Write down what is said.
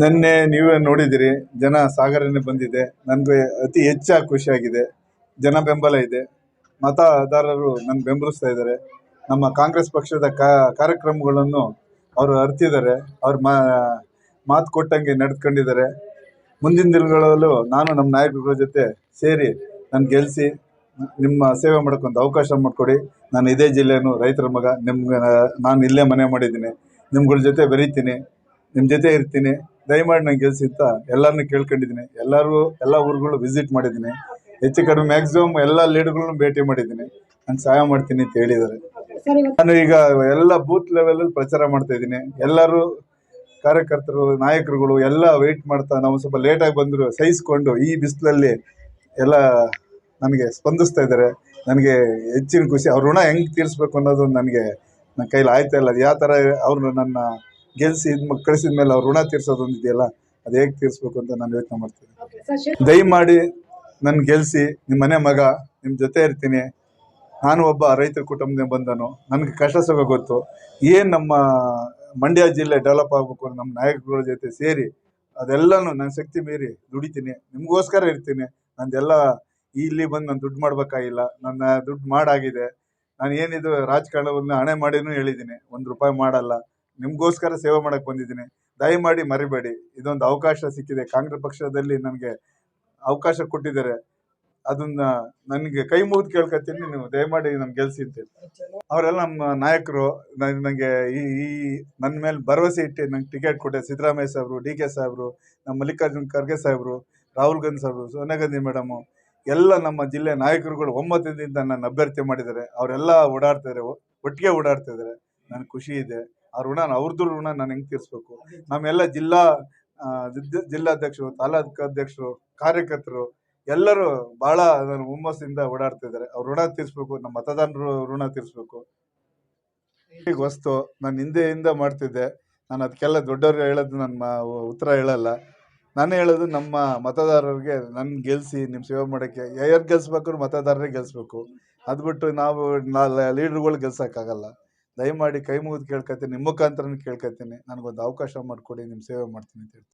ನಿನ್ನೆ ನೀವೇ ನೋಡಿದಿರಿ, ಜನ ಸಾಗರನೆ ಬಂದಿದೆ. ನನಗೆ ಅತಿ ಹೆಚ್ಚಾಗಿ ಖುಷಿಯಾಗಿದೆ. ಜನ ಬೆಂಬಲ ಇದೆ. ಮತದಾರರು ನನ್ನ ಬೆಂಬಲಿಸ್ತಾ ಇದ್ದಾರೆ. ನಮ್ಮ ಕಾಂಗ್ರೆಸ್ ಪಕ್ಷದ ಕಾರ್ಯಕ್ರಮಗಳನ್ನು ಅವರು ಅರ್ತಿದ್ದಾರೆ. ಅವ್ರು ಮಾತು ಕೊಟ್ಟಂಗೆ ನಡೆದುಕೊಂಡಿದ್ದಾರೆ ಮುಂದಿನ ದಿನಗಳಲ್ಲೂ ನಾನು ನಮ್ಮ ನಾಯಕರುಗಳ ಜೊತೆ ಸೇರಿ ನಾನು ಗೆಲ್ಲಿಸಿ ನಿಮ್ಮ ಸೇವೆ ಮಾಡೋಕ್ಕೊಂದು ಅವಕಾಶ ಮಾಡಿಕೊಡಿ. ನಾನು ಇದೇ ಜಿಲ್ಲೆಯೂ ರೈತರ ಮಗ. ನಿಮ್ಗೆ, ನಾನು ಇಲ್ಲೇ ಮನೆ ಮಾಡಿದ್ದೀನಿ. ನಿಮ್ಗಳ ಜೊತೆ ಬೆರೀತೀನಿ. ನಿಮ್ಮ ಜೊತೆ ಇರ್ತೀನಿ. ದಯಮಾಡಿ ನಂಗೆ ಎಲ್ಲರನ್ನು ಎಲ್ಲರನ್ನೂ ಕೇಳ್ಕೊಂಡಿದ್ದೀನಿ. ಎಲ್ಲರೂ, ಎಲ್ಲ ಊರುಗಳು ವಿಸಿಟ್ ಮಾಡಿದ್ದೀನಿ. ಹೆಚ್ಚು ಕಡಿಮೆ ಮ್ಯಾಕ್ಸಿಮಮ್ ಎಲ್ಲ ಲೀಡ್ಗಳನ್ನೂ ಭೇಟಿ ಮಾಡಿದ್ದೀನಿ. ನಾನು ಸಹಾಯ ಮಾಡ್ತೀನಿ ಅಂತ ಹೇಳಿದ್ದಾರೆ. ನಾನು ಈಗ ಎಲ್ಲ ಬೂತ್ ಲೆವೆಲಲ್ಲಿ ಪ್ರಚಾರ ಮಾಡ್ತಾ ಇದ್ದೀನಿ. ಎಲ್ಲರೂ ಕಾರ್ಯಕರ್ತರು, ನಾಯಕರುಗಳು ಎಲ್ಲ ವೆಯ್ಟ್ ಮಾಡ್ತಾ ನಾವು ಸ್ವಲ್ಪ ಲೇಟಾಗಿ ಬಂದರು ಸಹಿಸ್ಕೊಂಡು ಈ ಬಿಸಿಲಲ್ಲಿ ಎಲ್ಲ ನನಗೆ ಸ್ಪಂದಿಸ್ತಾ ಇದ್ದಾರೆ. ನನಗೆ ಹೆಚ್ಚಿನ ಖುಷಿ, ಅವ್ರ ಋಣ ಹೆಂಗೆ ತೀರಿಸ್ಬೇಕು ಅನ್ನೋದು ನನಗೆ ನನ್ನ ಕೈಲಿ ಆಯ್ತಾ ಇಲ್ಲ. ಯಾವ ಥರ ಅವ್ರನ್ನ ನನ್ನ ಗೆಲ್ಲಿಸಿ ಇದು ಕಳಿಸಿದ ಮೇಲೆ ಅವ್ರ ಋಣ ತೀರ್ಸೋದು ಒಂದು ಇದೆಯಲ್ಲ ಅದು ಹೇಗೆ ತೀರಿಸ್ಬೇಕು ಅಂತ ನಾನು ಯೋಚನೆ ಮಾಡ್ತೀನಿ. ದಯಮಾಡಿ ನನ್ನ ಗೆಲ್ಸಿ ನಿಮ್ಮ ಮನೆ ಮಗ ನಿಮ್ಮ ಜೊತೆ ಇರ್ತೀನಿ. ನಾನು ಒಬ್ಬ ರೈತರ ಕುಟುಂಬದಿಂದ ಬಂದನು. ನನಗೆ ಕಷ್ಟ ಸುಖ ಗೊತ್ತು. ಏನು ನಮ್ಮ ಮಂಡ್ಯ ಜಿಲ್ಲೆ ಡೆವಲಪ್ ಆಗಬೇಕು ನಮ್ಮ ನಾಯಕರುಗಳ ಜೊತೆ ಸೇರಿ ಅದೆಲ್ಲನೂ ನನ್ನ ಶಕ್ತಿ ಮೀರಿ ದುಡಿತೀನಿ. ನಿಮಗೋಸ್ಕರ ಇರ್ತೀನಿ. ನಂದೆಲ್ಲ ಇಲ್ಲಿ ಬಂದು ನಾನು ದುಡ್ಡು ಮಾಡಬೇಕಾಗಿಲ್ಲ. ನನ್ನ ದುಡ್ಡು ಮಾಡಾಗಿದೆ. ನಾನು ಏನಿದು ರಾಜಕಾರಣವನ್ನು ಹಣೆ ಮಾಡಿನೂ ಹೇಳಿದ್ದೀನಿ ಒಂದು ರೂಪಾಯಿ ಮಾಡಲ್ಲ. ನಿಮಗೋಸ್ಕರ ಸೇವೆ ಮಾಡಕ್ಕೆ ಬಂದಿದ್ದೀನಿ. ದಯಮಾಡಿ ಮರಿಬೇಡಿ. ಇದೊಂದು ಅವಕಾಶ ಸಿಕ್ಕಿದೆ. ಕಾಂಗ್ರೆಸ್ ಪಕ್ಷದಲ್ಲಿ ನನಗೆ ಅವಕಾಶ ಕೊಟ್ಟಿದ್ದಾರೆ. ಅದನ್ನ ನನಗೆ ಕೈ ಮುಗಿದು ಕೇಳ್ಕೊತೀನಿ. ನೀವು ದಯಮಾಡಿ ನಮ್ಗೆ ಗೆಲ್ಸಿ ಅಂತೇಳಿ. ಅವರೆಲ್ಲ ನಮ್ಮ ನಾಯಕರು. ನನಗೆ ಈ ಈ ನನ್ನ ಮೇಲೆ ಭರವಸೆ ಇಟ್ಟು ನಂಗೆ ಟಿಕೆಟ್ ಕೊಟ್ಟೆ. ಸಿದ್ದರಾಮಯ್ಯ ಸಾಹೇಬರು ಡಿ ಕೆ ಸಾಹೇಬರು ನಮ್ಮ ಮಲ್ಲಿಕಾರ್ಜುನ್ ಖರ್ಗೆ ಸಾಹೇಬರು ರಾಹುಲ್ ಗಾಂಧಿ ಸಾಹೇಬರು ಸೋನಿಯಾ ಗಾಂಧಿ ಮೇಡಮು, ಎಲ್ಲ ನಮ್ಮ ಜಿಲ್ಲೆ ನಾಯಕರುಗಳು ಒಮ್ಮತದಿಂದ ನನ್ನ ಅಭ್ಯರ್ಥಿ ಮಾಡಿದ್ದಾರೆ. ಅವರೆಲ್ಲ ಓಡಾಡ್ತಿದ್ದಾರೆ ಒಟ್ಟಿಗೆ ಓಡಾಡ್ತಿದ್ದಾರೆ ನನಗೆ ಖುಷಿ ಇದೆ. ಆ ಋಣ ಅವ್ರದ್ದು ಋಣ ನಾನು ಹೆಂಗೆ ತೀರಿಸ್ಬೇಕು? ನಮ್ಮೆಲ್ಲ ಜಿಲ್ಲಾ ಜಿಲ್ಲಾಧ್ಯಕ್ಷರು ತಾಲೂಕು ಅಧ್ಯಕ್ಷರು ಕಾರ್ಯಕರ್ತರು ಎಲ್ಲರೂ ಭಾಳ ನಾನು ಹುಮ್ಮಸ್ಸಿಂದ ಓಡಾಡ್ತಿದ್ದಾರೆ ಅವ್ರ ಋಣ ತೀರಿಸ್ಬೇಕು ನಮ್ಮ ಮತದಾರರು ಋಣ ತೀರಿಸ್ಬೇಕು. ಈಗ ವಸ್ತು ನಾನು ಹಿಂದೆಯಿಂದ ಮಾಡ್ತಿದ್ದೆ. ನಾನು ಅದಕ್ಕೆಲ್ಲ ದೊಡ್ಡವ್ರು ಹೇಳೋದು ನನ್ನ ಉತ್ತರ ಹೇಳಲ್ಲ. ನಾನು ಹೇಳೋದು ನಮ್ಮ ಮತದಾರರಿಗೆ ನನ್ನ ಗೆಲ್ಸಿ ನಿಮ್ಮ ಸೇವೆ ಮಾಡೋಕ್ಕೆ, ಯಾರು ಗೆಲ್ಸ್ಬೇಕು ಮತದಾರರೇ ಗೆಲ್ಲಿಸ್ಬೇಕು ಅದು ಬಿಟ್ಟು ನಾವು ಲೀಡ್ರುಗಳು ಗೆಲ್ಸೋಕ್ಕಾಗಲ್ಲ. ದಯಮಾಡಿ ಕೈ ಮುಗಿದು ಕೇಳ್ಕೊತೀನಿ ನಿಮ್ಮ ಮುಖಾಂತರ ಕೇಳ್ಕೊತೀನಿ ನನಗೊಂದು ಅವಕಾಶ ಮಾಡಿಕೊಡಿ, ನಿಮ್ಮ ಸೇವೆ ಮಾಡ್ತೀನಿ ಅಂತ ಹೇಳ್ತೀನಿ.